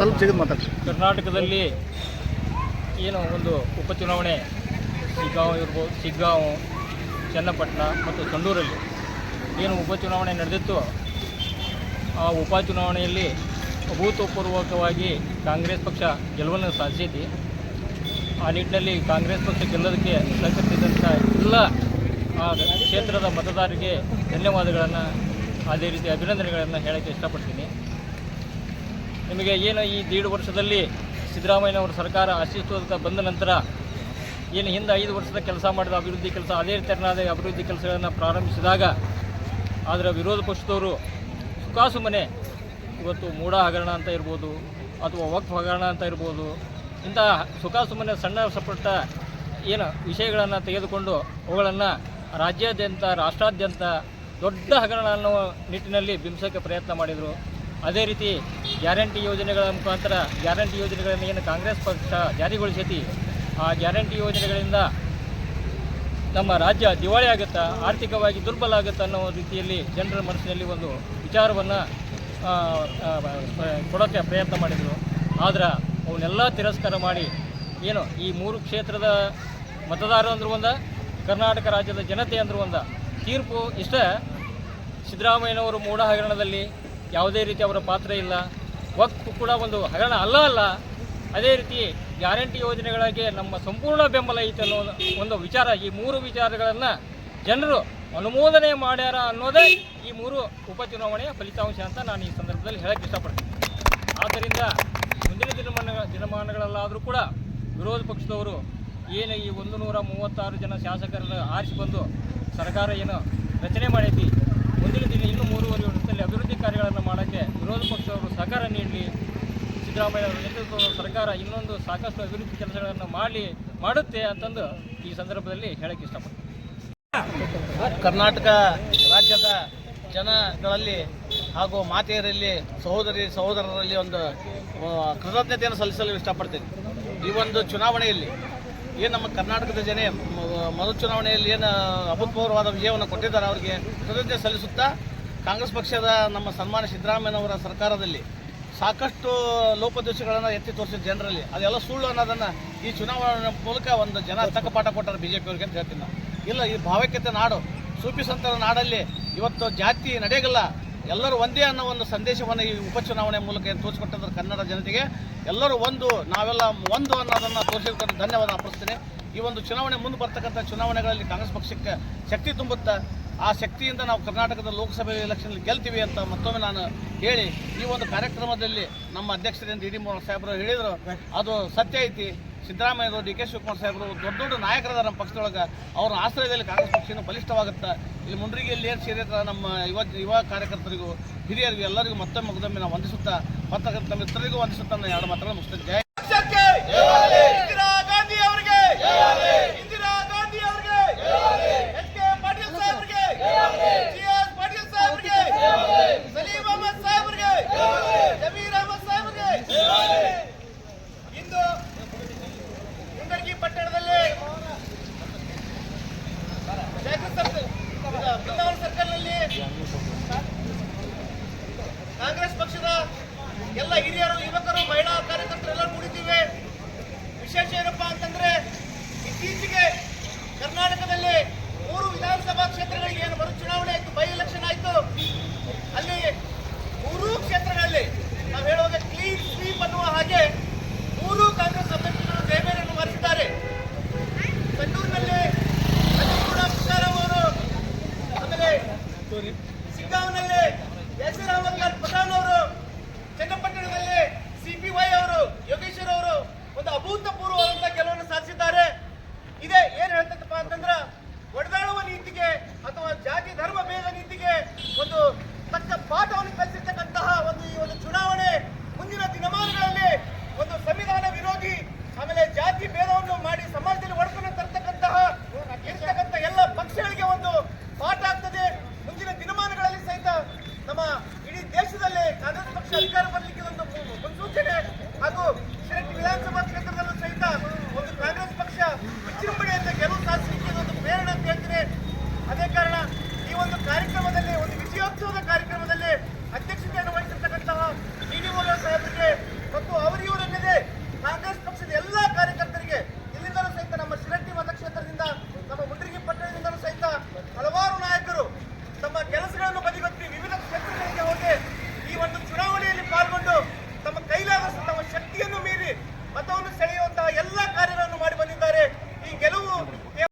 ಸ್ವಲ್ಪ ಕರ್ನಾಟಕದಲ್ಲಿ ಏನು ಒಂದು ಉಪಚುನಾವಣೆ ಶಿಗ್ಗಾಂವ್ ಇರ್ಬೋದು ಶಿಗ್ಗಾಂವ್ ಚನ್ನಪಟ್ಟಣ ಮತ್ತು ಸಂಡೂರಲ್ಲಿ ಏನು ಉಪಚುನಾವಣೆ ನಡೆದಿತ್ತು ಆ ಉಪಚುನಾವಣೆಯಲ್ಲಿ ಅಭೂತಪೂರ್ವಕವಾಗಿ ಕಾಂಗ್ರೆಸ್ ಪಕ್ಷ ಗೆಲುವನ್ನು ಸಾಧಿಸಿದೆ ಆ ನಿಟ್ಟಿನಲ್ಲಿ ಕಾಂಗ್ರೆಸ್ ಪಕ್ಷ ಗೆಲ್ಲೋದಕ್ಕೆ ಸಹಕರಿಸಿದಂಥ ಎಲ್ಲ, ಆ ಕ್ಷೇತ್ರದ ಮತದಾರರಿಗೆ ಧನ್ಯವಾದಗಳನ್ನು, ಅದೇ ರೀತಿ ಅಭಿನಂದನೆಗಳನ್ನು ಹೇಳೋಕ್ಕೆ ಇಷ್ಟಪಡ್ತೀನಿ. ನಿಮಗೆ ಏನು ಈ ದೇಡು ವರ್ಷದಲ್ಲಿ ಸಿದ್ದರಾಮಯ್ಯನವರ ಸರ್ಕಾರ ಅಸ್ತಿತ್ವಕ್ಕೆ ಬಂದ ನಂತರ ಏನು ಹಿಂದೆ ಐದು ವರ್ಷದ ಕೆಲಸ ಮಾಡಿದ ಅಭಿವೃದ್ಧಿ ಕೆಲಸ, ಅದೇ ತೆರನಾದ ಅಭಿವೃದ್ಧಿ ಕೆಲಸಗಳನ್ನು ಪ್ರಾರಂಭಿಸಿದಾಗ ಅದರ ವಿರೋಧ ಪಕ್ಷದವರು ಸುಖಾಸುಮನೆ ಇವತ್ತು ಮೂಢ ಹಗರಣ ಅಂತ ಇರ್ಬೋದು ಅಥವಾ ವಕ್ಫ್ ಹಗರಣ ಅಂತ ಇರ್ಬೋದು ಇಂಥ ಸುಖಾಸುಮನೆ ಸಣ್ಣ ಸಪುಟ್ಟ ಏನು ವಿಷಯಗಳನ್ನು ತೆಗೆದುಕೊಂಡು ಅವುಗಳನ್ನು ರಾಜ್ಯಾದ್ಯಂತ, ರಾಷ್ಟ್ರಾದ್ಯಂತ ದೊಡ್ಡ ಹಗರಣ ಅನ್ನೋ ನಿಟ್ಟಿನಲ್ಲಿ ಬಿಂಬಿಸೋಕ್ಕೆ ಪ್ರಯತ್ನ ಮಾಡಿದರು. ಅದೇ ರೀತಿ ಗ್ಯಾರಂಟಿ ಯೋಜನೆಗಳ ಮುಖಾಂತರ ಗ್ಯಾರಂಟಿ ಯೋಜನೆಗಳನ್ನು ಏನು ಕಾಂಗ್ರೆಸ್ ಪಕ್ಷ ಜಾರಿಗೊಳಿಸೈತಿ, ಆ ಗ್ಯಾರಂಟಿ ಯೋಜನೆಗಳಿಂದ ನಮ್ಮ ರಾಜ್ಯ ದಿವಾಳಿ ಆಗುತ್ತಾ, ಆರ್ಥಿಕವಾಗಿ ದುರ್ಬಲ ಆಗುತ್ತಾ ಅನ್ನೋ ರೀತಿಯಲ್ಲಿ ಜನರ ಮನಸ್ಸಿನಲ್ಲಿ ಒಂದು ವಿಚಾರವನ್ನು ಕೊಡೋಕ್ಕೆ ಪ್ರಯತ್ನ ಮಾಡಿದರು. ಆದ್ರೆ ಅವನ್ನೆಲ್ಲ ತಿರಸ್ಕಾರ ಮಾಡಿ ಏನು ಈ ಮೂರು ಕ್ಷೇತ್ರದ ಮತದಾರರು ಅಂದ್ರೆ ಒಂದ, ಕರ್ನಾಟಕ ರಾಜ್ಯದ ಜನತೆ ಅಂದ್ರೆ ಒಂದ. ತೀರ್ಪು ಇಷ್ಟ ಸಿದ್ದರಾಮಯ್ಯನವರು ಮೂಢ ಹಗರಣದಲ್ಲಿ ಯಾವುದೇ ರೀತಿ ಅವರ ಪಾತ್ರ ಇಲ್ಲ. ವಕ್ಫ್ ಕೂಡ ಒಂದು ಹಗರಣ ಅಲ್ಲ ಅಲ್ಲ, ಅದೇ ರೀತಿ ಗ್ಯಾರಂಟಿ ಯೋಜನೆಗಳಿಗೆ ನಮ್ಮ ಸಂಪೂರ್ಣ ಬೆಂಬಲ ಐತೆ ಅನ್ನೋ ಒಂದು ವಿಚಾರ, ಈ ಮೂರು ವಿಚಾರಗಳನ್ನು ಜನರು ಅನುಮೋದನೆ ಮಾಡ್ಯಾರ ಅನ್ನೋದೇ ಈ ಮೂರು ಉಪಚುನಾವಣೆಯ ಫಲಿತಾಂಶ ಅಂತ ನಾನು ಈ ಸಂದರ್ಭದಲ್ಲಿ ಹೇಳಕ್ಕೆ ಇಷ್ಟಪಡ್ತೀನಿ. ಆದ್ದರಿಂದ ಮುಂದಿನ ದಿನಮಾನ ದಿನಮಾನಗಳಲ್ಲಾದರೂ ಕೂಡ ವಿರೋಧ ಪಕ್ಷದವರು ಏನು ಈ ಒಂದು ನೂರ ಮೂವತ್ತಾರು ಜನ ಶಾಸಕರನ್ನು ಆರಿಸಿ ಬಂದು ಸರ್ಕಾರ ಏನು ರಚನೆ ಮಾಡೈತಿ, ಮುಂದಿನ ದಿನ ಇನ್ನೂ ಮೂರುವರೆ ವರ್ಷದಲ್ಲಿ ಅಭಿವೃದ್ಧಿ ಕಾರ್ಯಗಳನ್ನು ಮಾಡೋಕ್ಕೆ ವಿರೋಧ ಪಕ್ಷದವರು ಸಹಕಾರ ನೀಡಲಿ. ಸಿದ್ದರಾಮಯ್ಯ ಅವರ ನೇತೃತ್ವದ ಸರ್ಕಾರ ಇನ್ನೊಂದು ಸಾಕಷ್ಟು ಅಭಿವೃದ್ಧಿ ಕೆಲಸಗಳನ್ನು ಮಾಡಿ ಮಾಡುತ್ತೆ ಅಂತಂದು ಈ ಸಂದರ್ಭದಲ್ಲಿ ಹೇಳಕ್ಕೆ ಇಷ್ಟಪಡ್ತೀನಿ. ಕರ್ನಾಟಕ ರಾಜ್ಯದ ಜನಗಳಲ್ಲಿ ಹಾಗೂ ಮಾತೆಯರಲ್ಲಿ, ಸಹೋದರಿ ಸಹೋದರರಲ್ಲಿ ಒಂದು ಕೃತಜ್ಞತೆಯನ್ನು ಸಲ್ಲಿಸಲು ಇಷ್ಟಪಡ್ತೀನಿ. ಈ ಒಂದು ಚುನಾವಣೆಯಲ್ಲಿ ಏನು ನಮ್ಮ ಕರ್ನಾಟಕದ ಜನ ಮೊದಲ ಚುನಾವಣೆಯಲ್ಲಿ ಏನು ಅಭೂತಪೂರ್ವವಾದ ವಿಜಯವನ್ನು ಕೊಟ್ಟಿದ್ದಾರೆ, ಅವರಿಗೆ ಕೃತಜ್ಞತೆ ಸಲ್ಲಿಸುತ್ತಾ ಕಾಂಗ್ರೆಸ್ ಪಕ್ಷದ ನಮ್ಮ ಸನ್ಮಾನ ಸಿದ್ದರಾಮಯ್ಯನವರ ಸರ್ಕಾರದಲ್ಲಿ ಸಾಕಷ್ಟು ಲೋಪದೋಷಗಳನ್ನು ಎತ್ತಿ ತೋರಿಸಿದ ಜನರಲ್ಲಿ, ಅದೆಲ್ಲ ಸುಳ್ಳು ಅನ್ನೋದನ್ನು ಈ ಚುನಾವಣೆ ಮೂಲಕ ಒಂದು ಜನ ತಕ್ಕ ಪಾಠ ಕೊಟ್ಟಾರೆ ಬಿ ಜೆ ಪಿಯವ್ರಿಗೆ ಅಂತ ಹೇಳ್ತೀನಿ ಇಲ್ಲ, ಈ ಭಾವೈಕ್ಯತೆ ನಾಡು ಸೂಫಿ ಸಂತರ ನಾಡಲ್ಲಿ ಇವತ್ತು ಜಾತಿ ನಡೆಯಲ್ಲ ಎಲ್ಲರೂ ಒಂದೇ ಅನ್ನೋ ಒಂದು ಸಂದೇಶವನ್ನು ಈ ಉಪಚುನಾವಣೆ ಮೂಲಕ ಏನು ಕನ್ನಡ ಜನತೆಗೆ, ಎಲ್ಲರೂ ಒಂದು, ನಾವೆಲ್ಲ ಒಂದು ಅನ್ನೋದನ್ನು ತೋರಿಸಿರ್ತಕ್ಕಂಥ ಧನ್ಯವಾದ ಅರ್ಪಿಸ್ತೇನೆ. ಈ ಒಂದು ಚುನಾವಣೆ ಮುಂದೆ ಬರ್ತಕ್ಕಂಥ ಚುನಾವಣೆಗಳಲ್ಲಿ ಕಾಂಗ್ರೆಸ್ ಪಕ್ಷಕ್ಕೆ ಶಕ್ತಿ ತುಂಬುತ್ತಾ ಆ ಶಕ್ತಿಯಿಂದ ನಾವು ಕರ್ನಾಟಕದ ಲೋಕಸಭೆ ಎಲೆಕ್ಷನ್ ಗೆಲ್ತೀವಿ ಅಂತ ಮತ್ತೊಮ್ಮೆ ನಾನು ಹೇಳಿ, ಈ ಒಂದು ಕಾರ್ಯಕ್ರಮದಲ್ಲಿ ನಮ್ಮ ಅಧ್ಯಕ್ಷರಿಂದ ಡಿ ಮೋಹನ್ ಸಾಹೇಬರು ಹೇಳಿದರು. ಅದು ಸತ್ಯ ಐತಿ. ಸಿದ್ದರಾಮಯ್ಯರು ಡಿ ಕೆ ಶಿವಕುಮಾರ್ ಸಾಹೇಬರು ದೊಡ್ಡ ದೊಡ್ಡ ನಾಯಕರಾದ ನಮ್ಮ ಪಕ್ಷದೊಳಗೆ. ಅವ್ರ ಆಶ್ರಯದಲ್ಲಿ ಕಾಂಗ್ರೆಸ್ ಪಕ್ಷ ಬಲಿಷ್ಠವಾಗುತ್ತೆ. ಇಲ್ಲಿ ಮುಂಡ್ರಿಗೆಯಲ್ಲಿ ಏನು ಸೇರಿದ ನಮ್ಮ ಯುವ ಯುವ ಕಾರ್ಯಕರ್ತರಿಗೂ, ಹಿರಿಯರಿಗೂ ಎಲ್ಲರಿಗೂ ಮತ್ತೊಮ್ಮೆ ಮುಗ್ದೊಮ್ಮೆ ನಾವು ವಂದಿಸುತ್ತಾ, ಪತ್ರಕರ್ತ ಮಿತ್ರರಿಗೂ ವಂದಿಸುತ್ತಾ ನಾನು ಎರಡು ಮಾತುಗಳನ್ನು ಮುಗಿಸ್ತೇನೆ.